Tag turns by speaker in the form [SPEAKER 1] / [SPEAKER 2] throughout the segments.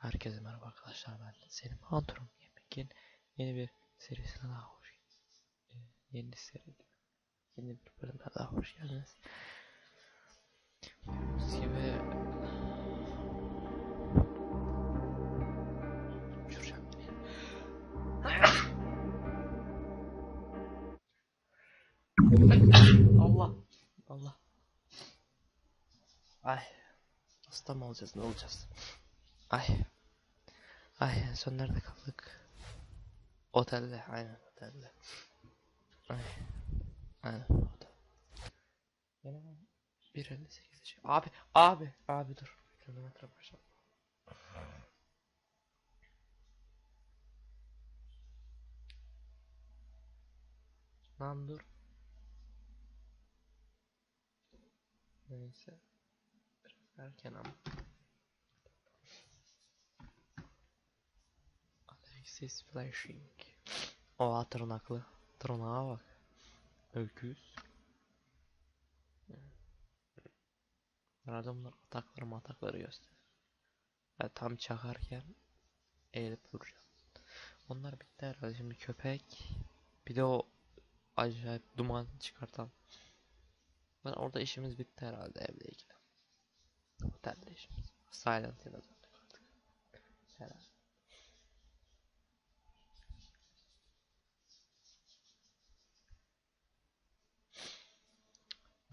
[SPEAKER 1] Herkese merhaba arkadaşlar ben Selim Antrum Yemek'in yeni bir serisine daha hoş e, yeni seri yeni bir bölüme daha hoş geldiniz. Gördüğünüz gibi. Allah Allah Ay hasta mı olacağız ne olacağız Ay Ay en son nerede kaldık? Otelde, aynen otelde. Ay. Aynen otel. Benim 1.58 şey. Abi, abi, abi dur. Kilometre başla. Lan dur. Neyse. Biraz erken ama. Alexis Flashing. Oha tırnaklı. Tırnağa bak. Öküz. Bunlar atakları matakları gösterir. Ben tam çakarken eğilip duracağım. Onlar bitti herhalde. Şimdi köpek. Bir de o acayip duman çıkartan. Ben orada işimiz bitti herhalde evdeyken. Otelde işimiz. Silent Hill'a döndük artık. Herhalde.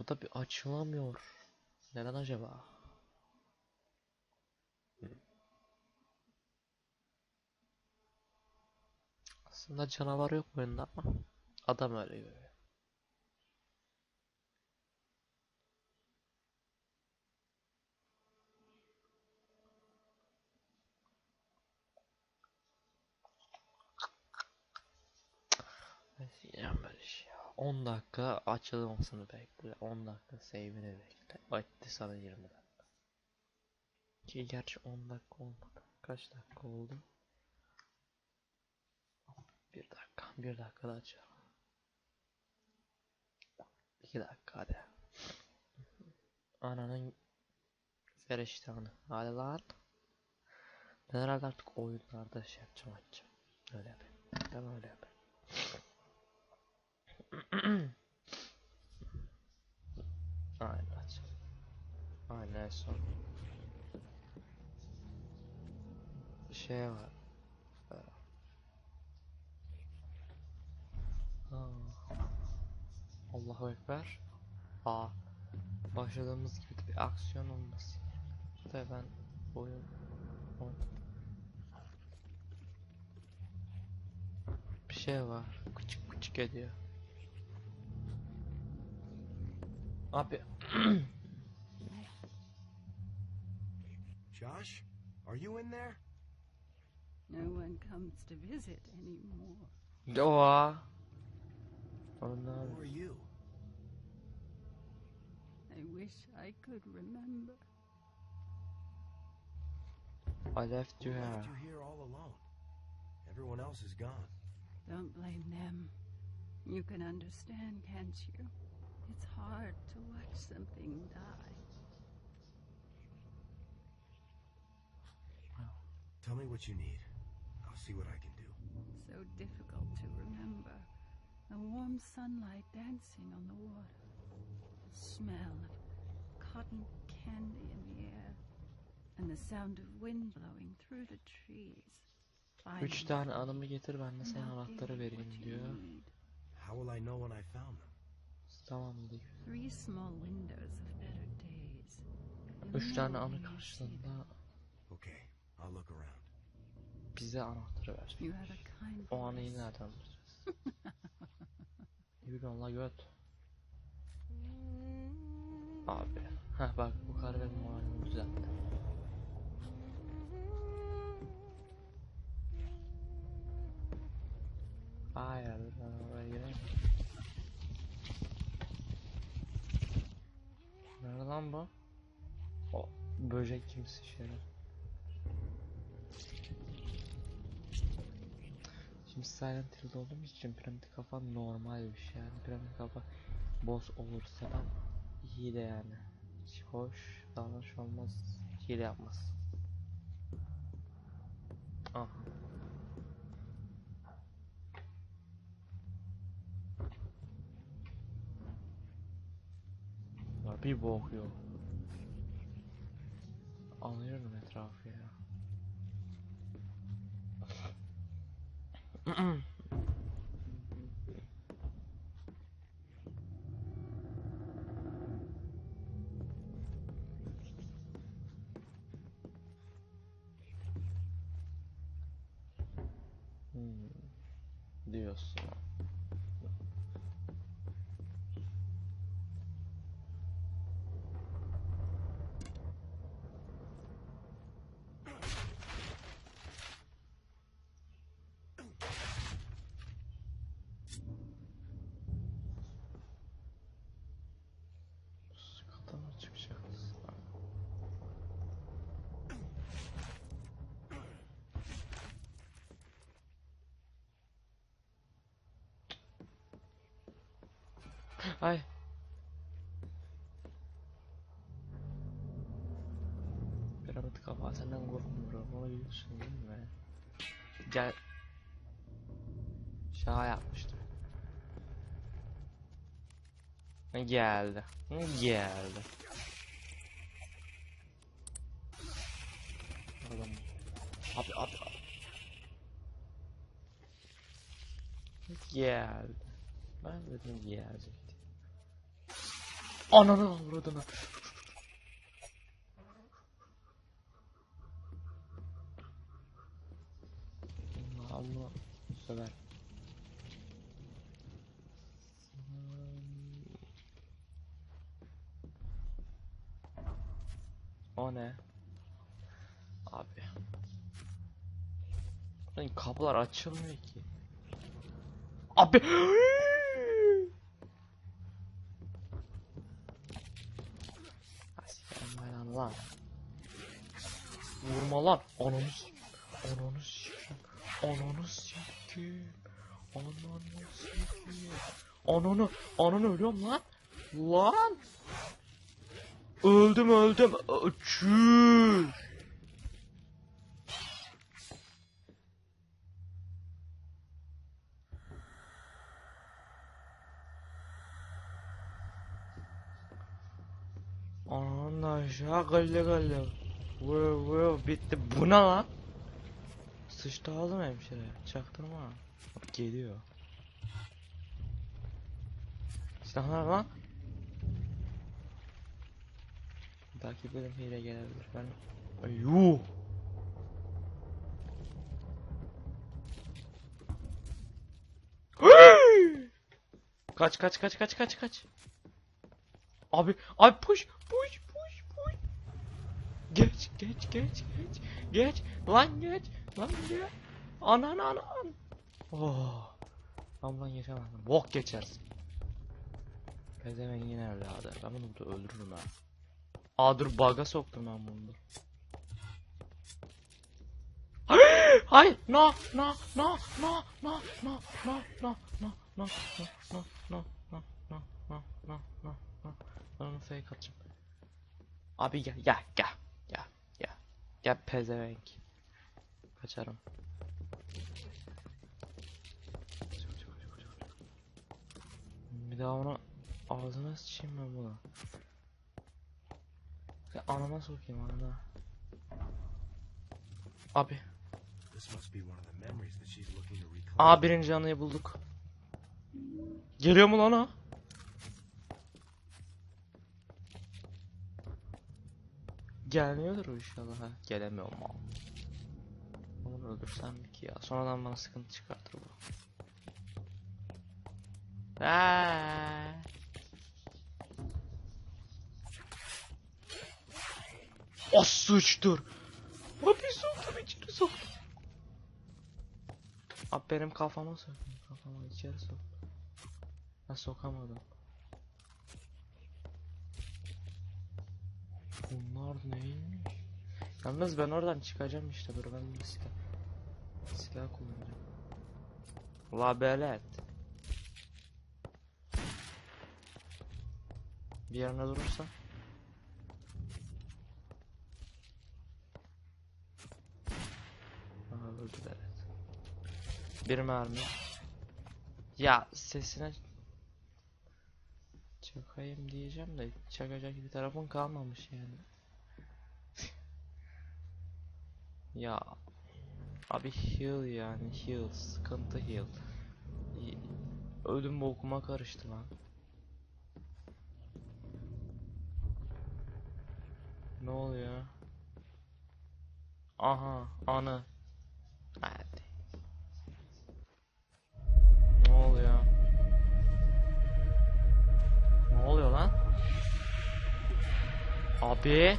[SPEAKER 1] Bu da bir açılamıyor. Neden acaba? Aslında canavar yok oyunda ama adam öyle görüyor. Yiyeceğim böyle şey ya. 10 dakika açılmasını bekle. 10 dakika save'ini bekle. Etti sana 20 dakika. Ki gerçi 10 dakika olmadı. Kaç dakika oldu? 1 dakika. 1 dakika da açalım. 2 dakika hadi. Ananın feriştahını. Hadi lan. Ben herhalde artık oyunlarda şey yapacağım açacağım. Öyle yapayım. Ben öyle yapayım. Aynen. Aynen son. Bir şey var. Allahu Ekber. Aa. Başladığımız gibi bir aksiyon olmasın. Da ben oyun. Bir şey var. Küçük küçük ediyor. Abi.
[SPEAKER 2] Josh, are you in there?
[SPEAKER 3] No one comes to visit anymore.
[SPEAKER 1] Doğa. Oh no.
[SPEAKER 2] Who are you?
[SPEAKER 3] I wish I could remember.
[SPEAKER 1] I left you
[SPEAKER 2] Who
[SPEAKER 1] here.
[SPEAKER 2] left you here all alone? Everyone else is gone.
[SPEAKER 3] Don't blame them. You can understand, can't you? It's hard to watch something die.
[SPEAKER 2] Tell me what you need. I'll see what I can do.
[SPEAKER 3] So difficult to remember. The warm sunlight dancing on the water. The smell of cotton candy in the air. And the sound of wind blowing through the trees.
[SPEAKER 1] Üç
[SPEAKER 3] Finding
[SPEAKER 1] tane
[SPEAKER 3] food
[SPEAKER 1] anımı getir ben de
[SPEAKER 3] and
[SPEAKER 1] sana
[SPEAKER 3] not
[SPEAKER 1] anahtarı vereyim diyor.
[SPEAKER 2] How will I know when I found them?
[SPEAKER 1] Tamam diyor.
[SPEAKER 3] Three small windows of better days. You'll
[SPEAKER 1] Üç tane anı
[SPEAKER 2] around.
[SPEAKER 1] bize anahtarı ver. O anıyı nereden bulacağız? Ne bileyim la göt. Abi. Heh bak bu kar benim moralimi düzeltti. Hayır ben oraya gireyim. Nerede lan bu? O böcek kimsi şeref. Şimdi Silent Hill'de olduğumuz için piramit kafa normal bir şey yani piramit kafa boss olursa da iyi de yani hoş davranış olmaz hile yapmaz Aha. Bir bok yok. Anlıyorum etrafı ya. Hmm, diyorsun. Ay. Piramit kafa senden korkmuyorum onu biliyorsun değil mi? Gel. Şaka yapmıştım. Geldi. Geldi. Oğlum. Abi abi. Geldi. Ben dedim gelecekti. Ananı avradını. Allah sever. O ne? Abi. Lan kapılar açılmıyor ki. Abi. Asikerim ben lan. Vurma lan. Ananı Ananı sikim. Ananı sikim. Ananı sikim. Ananı. Ananı ölüyorum lan. Lan. Öldüm öldüm. Çüş. Aşağı kıllı kıllı. Vı vı bitti. Bu ne lan? Sıçtı aldım hemşire. Çaktırma. Bak geliyor. Silahlar lan. Belki bölüm hile gelebilir. Ben... Yuh. kaç kaç kaç kaç kaç kaç. Abi abi push push. Geç geç geç geç. Geç lan geç lan geç. Anan anan. Oh. Amdan geçemezsin. Bok geçersin. Pezevengin evladı. Ben bunu burada öldürürüm ha. Aa dur bug'a soktum ben bunu. Hayır, no, no, no, no, no, no, no, no, no, no, no, no, no, no, no, no, no, no. Ben onu fake atacağım. Abi gel, gel, gel, ya pezevenk. Kaçarım. Bir daha onu ağzına sıçayım ben bunu. Ya anama sokayım anana. Abi. Aa birinci anıyı bulduk. Geliyor mu lan o? Gelmiyordur inşallah ha. Gelemiyor mu? Onu öldürsem ki ya? Sonradan bana sıkıntı çıkartır bu. Aa. O sıçtır. Abi soktum içeri soktum. Abi benim kafama soktum. Kafama içeri sok. Ben sokamadım. Bunlar neymiş? Yalnız ben oradan çıkacağım işte dur ben bir silah. Silah kullanacağım. La belet. Bir yerine durursa. Aha öldü. Bir mermi. Ya sesine çakayım diyeceğim de çakacak bir tarafın kalmamış yani. ya abi heal yani heal sıkıntı heal. Ölüm bokuma karıştı lan. Ne oluyor? Aha anı. Hadi. Ne oluyor? Ne oluyor lan? Abi.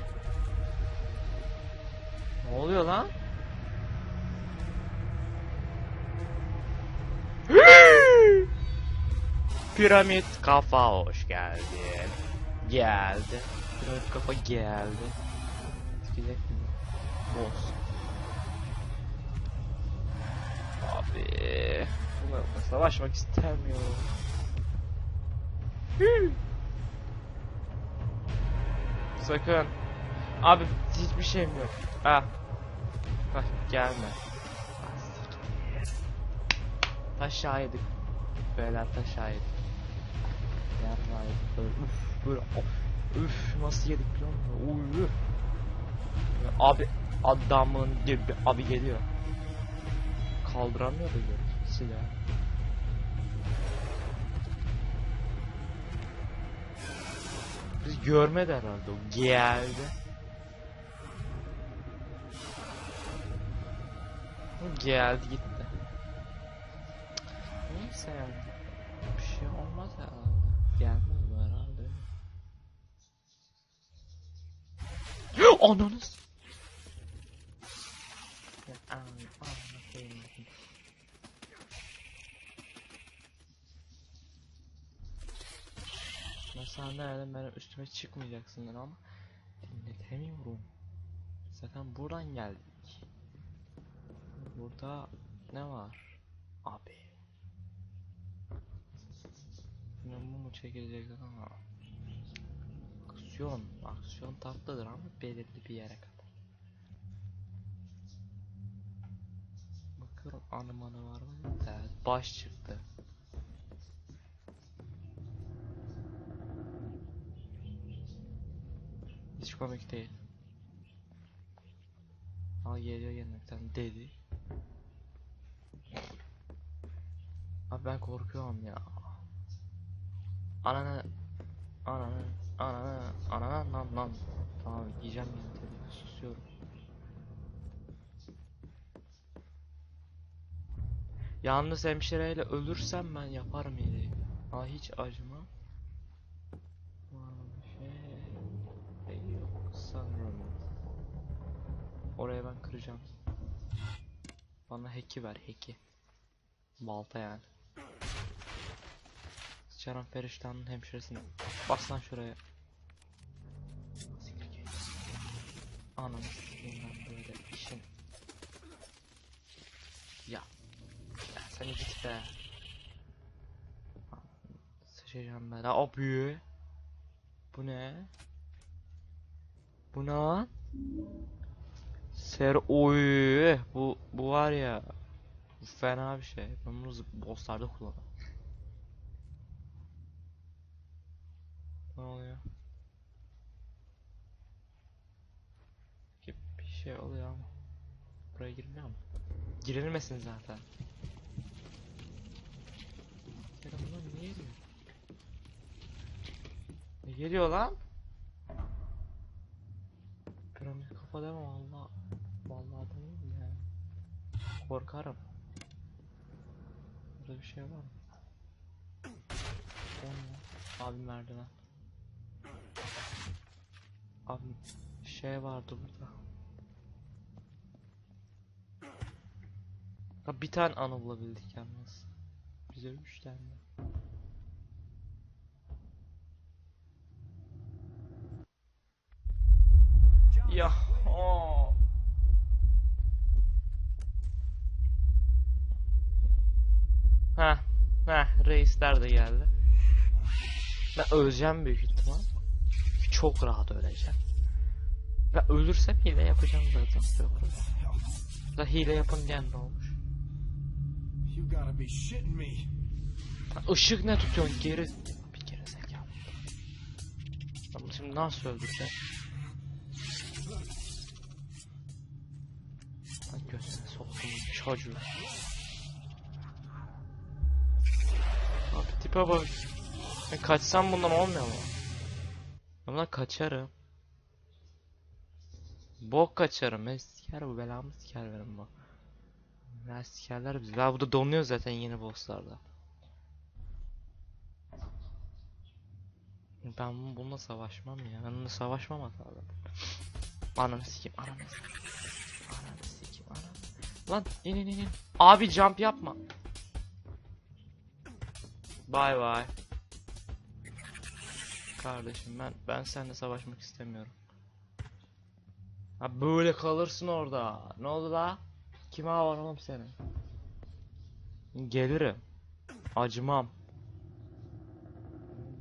[SPEAKER 1] Ne oluyor lan? Piramit kafa hoş geldin. Geldi. Piramit kafa geldi. Çıkacak mı? Boss. Abi. Savaşmak istemiyorum. Sakın. Abi hiçbir şeyim yok. Ah. Bak gelme. Ah, siktir. Taş yedik. Beyler taş yedik. Yarrağı yedik. Böyle uf böyle of. Üf nasıl yedik musun? Uy. Abi adamın gibi abi geliyor. Kaldıramıyor da geri silah. Biz görmedi herhalde o geldi. O geldi gitti. Neyse yani. Bir şey olmaz herhalde. Gelmez herhalde. Ananız. Nereden benim üstüme çıkmayacaksın ama dinletemiyorum. Zaten buradan geldik. Burada ne var? Abi. Yine bu mu çekilecek ama aksiyon, aksiyon tatlıdır ama belirli bir yere kadar. Bakıyorum anımanı var mı? Evet, baş çıktı. Hiç komik değil. Al geliyor yenmekten deli. Abi ben korkuyorum ya. Ananı Ananı Ananı Ananı lan lan Tamam yiyeceğim tabii susuyorum Yalnız hemşireyle ölürsem ben yaparım iyiliği Ha hiç acıma Kıracağım Bana heki ver heki. Balta yani. Sıçaran Periştan'ın hemşiresine Bas lan şuraya. Ananı sikeyim böyle işin. Ya. Ya sen git be. Sıçacağım ben. Abi Bu ne? Bu ne lan Ser oy bu bu var ya bu fena bir şey. Ben bunu bosslarda kullanırım. Ne oluyor? Bir şey oluyor ama. Buraya girilmiyor mu? Girilmesin zaten. Ya bunlar niye geliyor? Ne geliyor lan? Piramit kafa deme valla. Vallahi değil ya. Korkarım. Burada bir şey var mı? O ne? Abi merdiven. Abi şey vardı burada. Ha bir tane anı bulabildik yalnız. Bize üç tane. Ya o. Ha, ha reisler de geldi. Ben öleceğim büyük ihtimal. Çok rahat öleceğim. Ve ölürsem hile yapacağım zaten. Da hile yapın diyen ne olmuş? Işık ne tutuyorsun geri? Bir kere zekalı. Ama şimdi nasıl öldüreceğim? Lan göğsüne soktum çocuğu. Tipe bak. Ben kaçsam bundan olmuyor mu? Bundan kaçarım. Bok kaçarım. Ben siker bu belamı siker benim bu. Ben sikerler bizi. Ya burada donuyor zaten yeni bosslarda. Ben bununla savaşmam ya. Ben bununla savaşmam hatalı. Ananı sikeyim, ananı sikeyim. Ananı sikeyim, ananı. Lan in in in. Abi jump yapma. Bye bye. Kardeşim ben ben seninle savaşmak istemiyorum. Ha böyle kalırsın orada. Ne oldu la? Kime var oğlum senin? Gelirim. Acımam.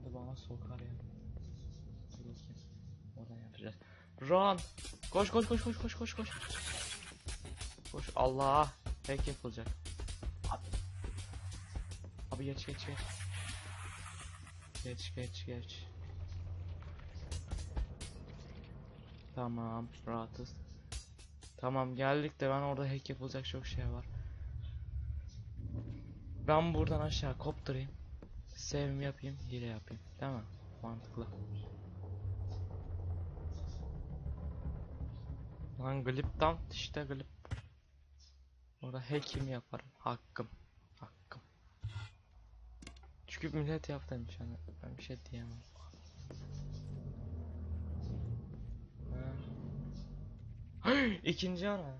[SPEAKER 1] Da bana sokar ya. Oradan yapacağız. Run! Koş koş koş koş koş koş koş. Koş Allah! Hack yapılacak. Abi. Abi geç geç geç. Geç geç geç. Tamam rahatız. Tamam geldik de ben orada hack yapılacak çok şey var. Ben buradan aşağı kopturayım. Sevim yapayım, hile yapayım. Değil mi? Mantıklı. Lan gliptan işte glip. Orada hack'imi yaparım. Hakkım. Çünkü millet yaptı demiş hani. Ben bir şey diyemem. İkinci ara.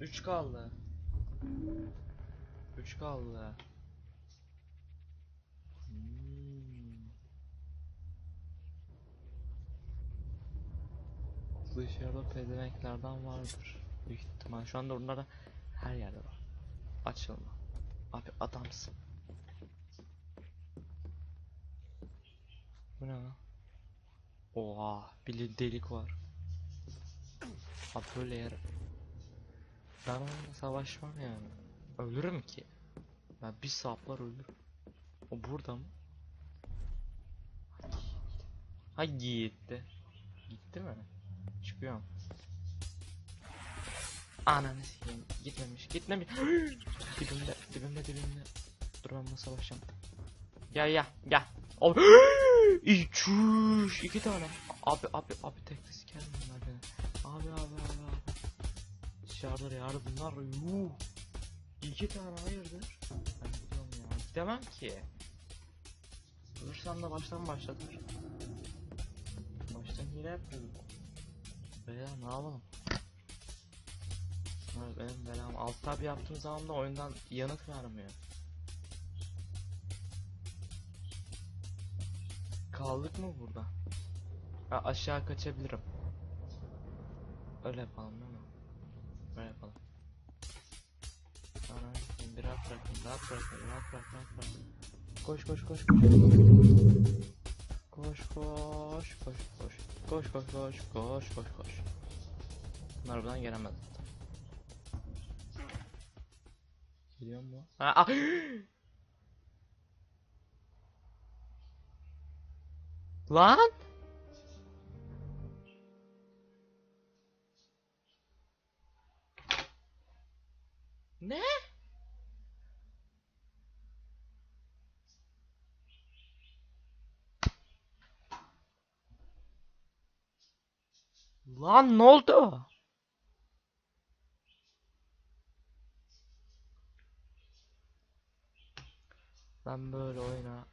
[SPEAKER 1] Üç kaldı. Üç kaldı. Hmm. Dışarıda pezevenklerden vardır. Büyük ihtimal. Şu anda onlarda her yerde var. Açılma. Abi adamsın. Bu ne lan? Oha, bir delik var. Abi böyle yer. Ben onunla savaşmam yani. Ölürüm ki. Ben bir saplar ölürüm. O burada mı? Ha gitti. Gitti mi? Çıkıyorum. Ananı sikeyim. Gitmemiş. Gitmemiş. dibimde, dibimde, dibimde. Dur ben bunu savaşacağım. Gel gel gel. Abi. İçüş. iki tane. Abi abi abi tekli sikerim bunlar beni. Abi abi abi abi. Dışarıda yardım bunlar. Yuh. İki tane hayırdır? Ben gidiyorum ya. Gidemem ki. Ölürsem de baştan başlatır. Baştan hile yapıyorum. Veya ne yapalım? Benim belam. Alt tab yaptığım zaman da oyundan yanıt vermiyor. Kaldık mı burada? Ha, aşağı kaçabilirim. Öyle yapalım değil mi? Öyle yapalım. Ana bir rahat bırakın, rahat bırakın, rahat bırak, rahat bırak. Koş koş koş koş. Koş koş koş koş. Koş koş koş koş koş koş. Bunlar buradan gelemez. Geliyor mu? Ha, ah! Lan! Ne? Lan ne oldu? Ben böyle oyna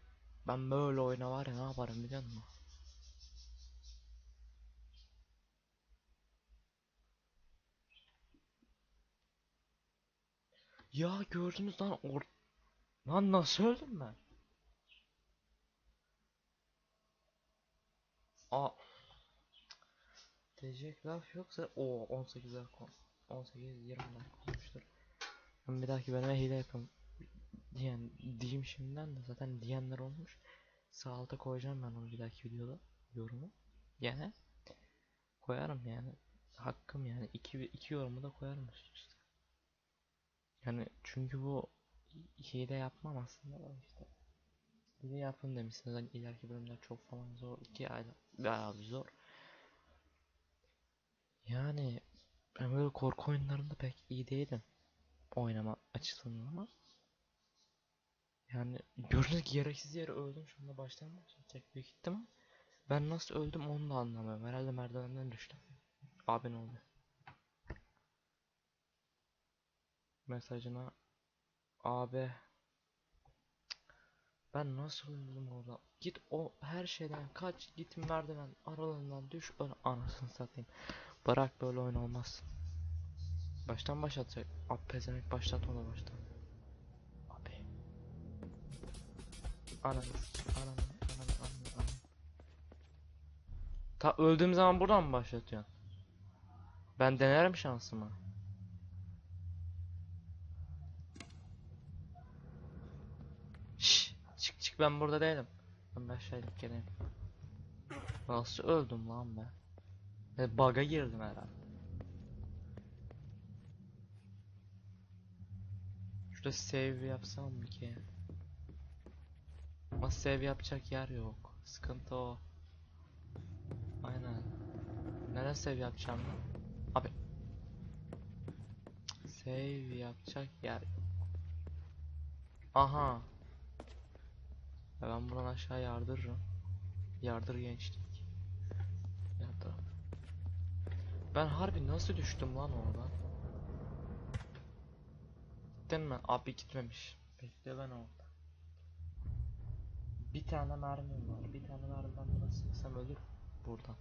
[SPEAKER 1] ben böyle oyna var ya ne yaparım biliyor musun? Ya gördünüz lan or Lan nasıl öldüm ben? Aa Diyecek laf yoksa o 18 dakika 18 20 dakika. Ben bir dahaki bölüme hile yapayım diyen diyeyim şimdiden de zaten diyenler olmuş. Sağ alta koyacağım ben onu bir dahaki videoda yorumu. Gene koyarım yani. Hakkım yani iki iki yorumu da koyarım üste. Yani çünkü bu hile yapmam aslında da işte. Hile yapın demişsiniz. Hani ileriki bölümler çok falan zor. Ki aynen bayağı bir zor. Yani ben böyle korku oyunlarında pek iyi değilim. Oynama açısından ama. Yani gördüğünüz gibi gereksiz yere öldüm. Şu anda baştan başlayacak büyük ihtimal. Ben nasıl öldüm onu da anlamıyorum. Herhalde merdivenden düştüm. Abi ne oldu? Mesajına Abi ben nasıl öldüm orada? Git o her şeyden kaç git merdiven aralığından düş ön anasını satayım. Bırak böyle oyun olmaz. Baştan başlatacak. Abi pezemek başlat onu baştan. Ananı ananı ananı ananı ananı. Ta öldüğüm zaman buradan mı başlatıyorsun? Ben denerim şansımı. Şşş, çık çık ben burada değilim. Ben aşağı geleyim. Nasıl öldüm lan ben? E, bug'a girdim herhalde. Şurada save yapsam mı ki? Ama save yapacak yer yok. Sıkıntı o. Aynen. Nereye save yapacağım lan? Abi. Save yapacak yer yok. Aha. Ya ben buradan aşağı yardırırım. Yardır gençlik. Yardır. Ben harbi nasıl düştüm lan oradan? Gittin mi? Abi gitmemiş. Bekle ben orada. Bir tane mermim var. Bir tane mermiden buna sıksam ölür buradan.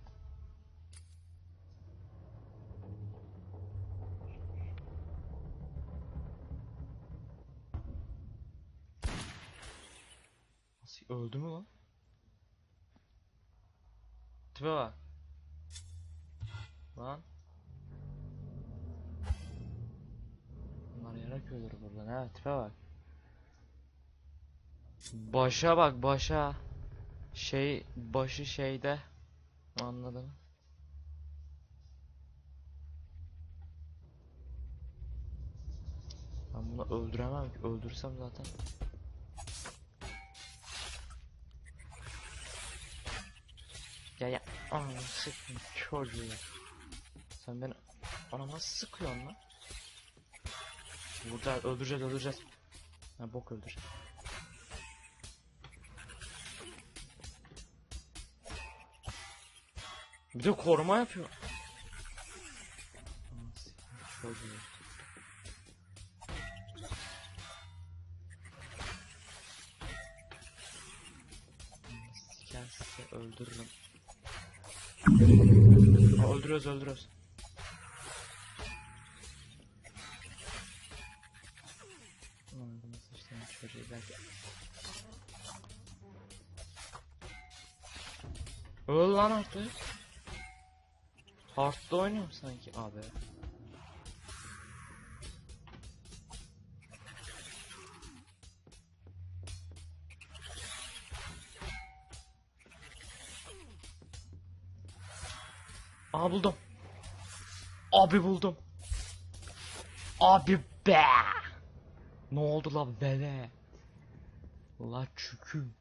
[SPEAKER 1] Nasıl öldü mü lan? Tipe bak. Lan. Bunlar yarak ölür buradan ha tipe bak. Başa bak başa. Şey başı şeyde. Anladın? Ben bunu öldüremem ki. Öldürsem zaten. Ya ya ananı sıkma çocuğu. Sen beni ana nasıl sıkıyorsun lan? Burada öldüreceğiz öldüreceğiz. Ha bok öldüreceğiz. Bir de koruma yapıyor. Siker siker öldürürüm. Öldürüyoruz öldürüyoruz. Öl lan artık. Hard'da oynuyorum sanki abi. Aa buldum. Abi buldum. Abi be. Ne oldu la bele? La çüküm.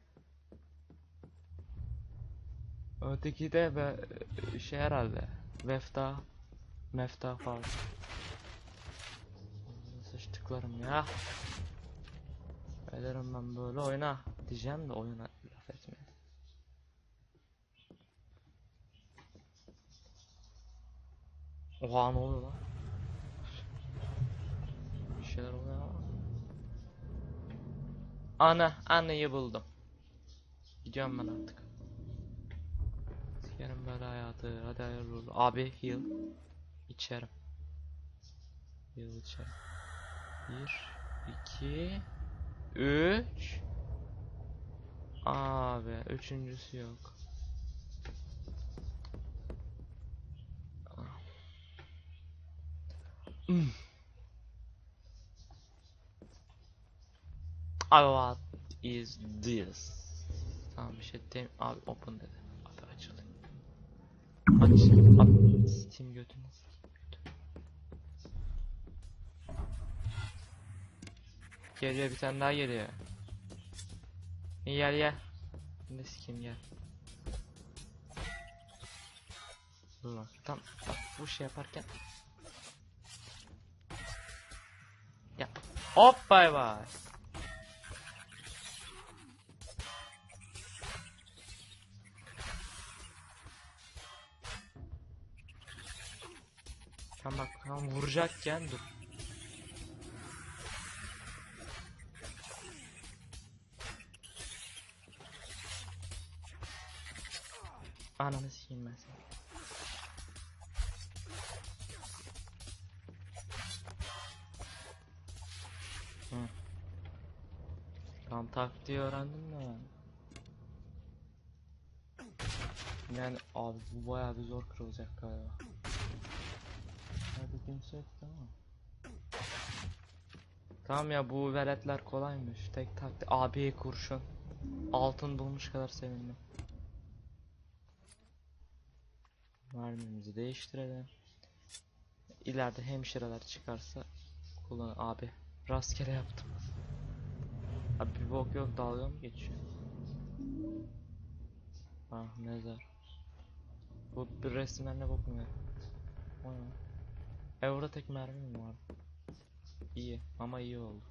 [SPEAKER 1] Öteki de be, şey herhalde. Vefta. Mefta falan. Sıçtıklarım ya. Ederim ben böyle oyna diyeceğim de oyuna laf etme. Oha ne oluyor lan? Bir şeyler oluyor ama. Ana, anneyi buldum. Gidiyorum ben artık. Sikerim böyle hayatı. Hadi hayırlı olsun. Abi heal. İçerim. Heal içerim. Bir, iki, üç. Abi üçüncüsü yok. Hmm. Abi what is this? Tamam bir şey diyeyim. Abi open dedi. Aç. Abi Steam götünü. Geliyor bir tane daha geliyor. İyi gel gel. Ne sikeyim gel. Bak tam bak bu şey yaparken. Ya hop bay bay. Tam bak tam vuracakken dur. Ananı sikeyim ben seni. Tam taktiği öğrendim mi ben? Yani abi bu bayağı bir zor kırılacak galiba. Kimse yok tamam. Tamam ya bu veletler kolaymış. Tek taktik abi kurşun. Altın bulmuş kadar sevindim. Mermimizi değiştirelim. İleride hemşireler çıkarsa kullan abi. Rastgele yaptım. Abi bir bok yok dalga mı geçiyor? Ah mezar. Bu bir resimler ne? O ne? E orada tek mermi mi var? İyi ama iyi oldu.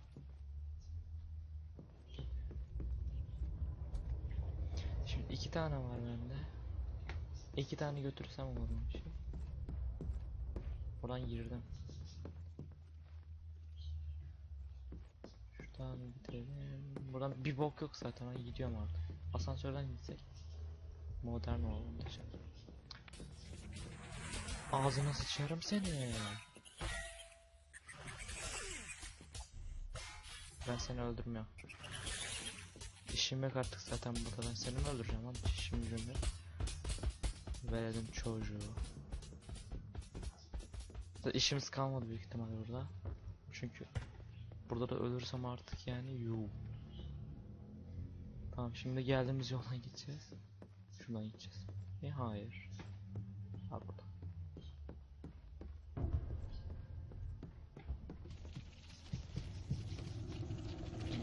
[SPEAKER 1] Şimdi iki tane var bende. İki tane götürsem olur mu? Şey. Oradan girdim. Şuradan bitirelim. Buradan bir bok yok zaten. Ben gidiyorum artık. Asansörden gitsek. Modern olalım diyeceğim. Ağzına sıçarım seni. Ben seni öldürmüyorum. İşim yok artık zaten burada ben seni mi öldüreceğim lan işim gücüm yok. Verelim çocuğu. Zaten işimiz kalmadı büyük ihtimal burada. Çünkü burada da ölürsem artık yani yuh. Tamam şimdi geldiğimiz yoldan gideceğiz. Şuradan gideceğiz. E hayır. Ha burada.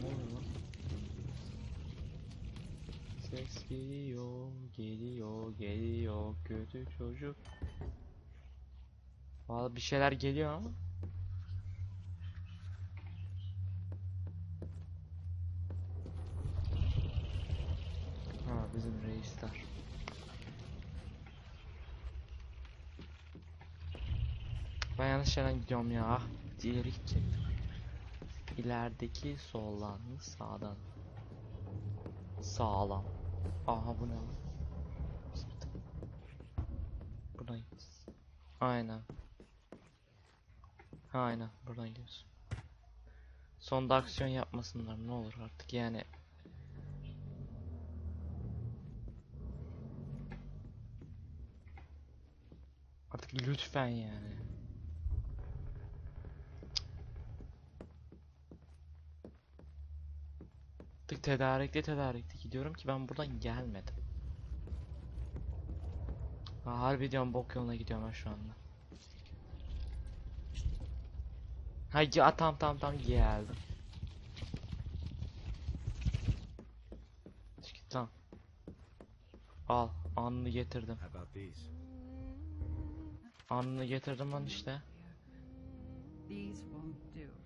[SPEAKER 1] Ne oluyor lan? Ses geliyor, geliyor, kötü çocuk. Valla bir şeyler geliyor ama. Ha bizim reisler. Ben yanlış yerden gidiyorum ya. İleri gidecektim. İlerideki soldan sağdan? Sağlam. Aha bu ne lan? Zırt. Buradan gidiyoruz. Aynen. Aynen buradan gidiyoruz. Sonda aksiyon yapmasınlar ne olur artık yani. Artık lütfen yani. Artık tedarikli tedarikli gidiyorum ki ben buradan gelmedim. Ha, harbi diyorum bok yoluna gidiyorum ben şu anda. Ha ya tam tam tam geldim. Tamam. Al anını getirdim. Anını getirdim lan işte.
[SPEAKER 3] These won't do.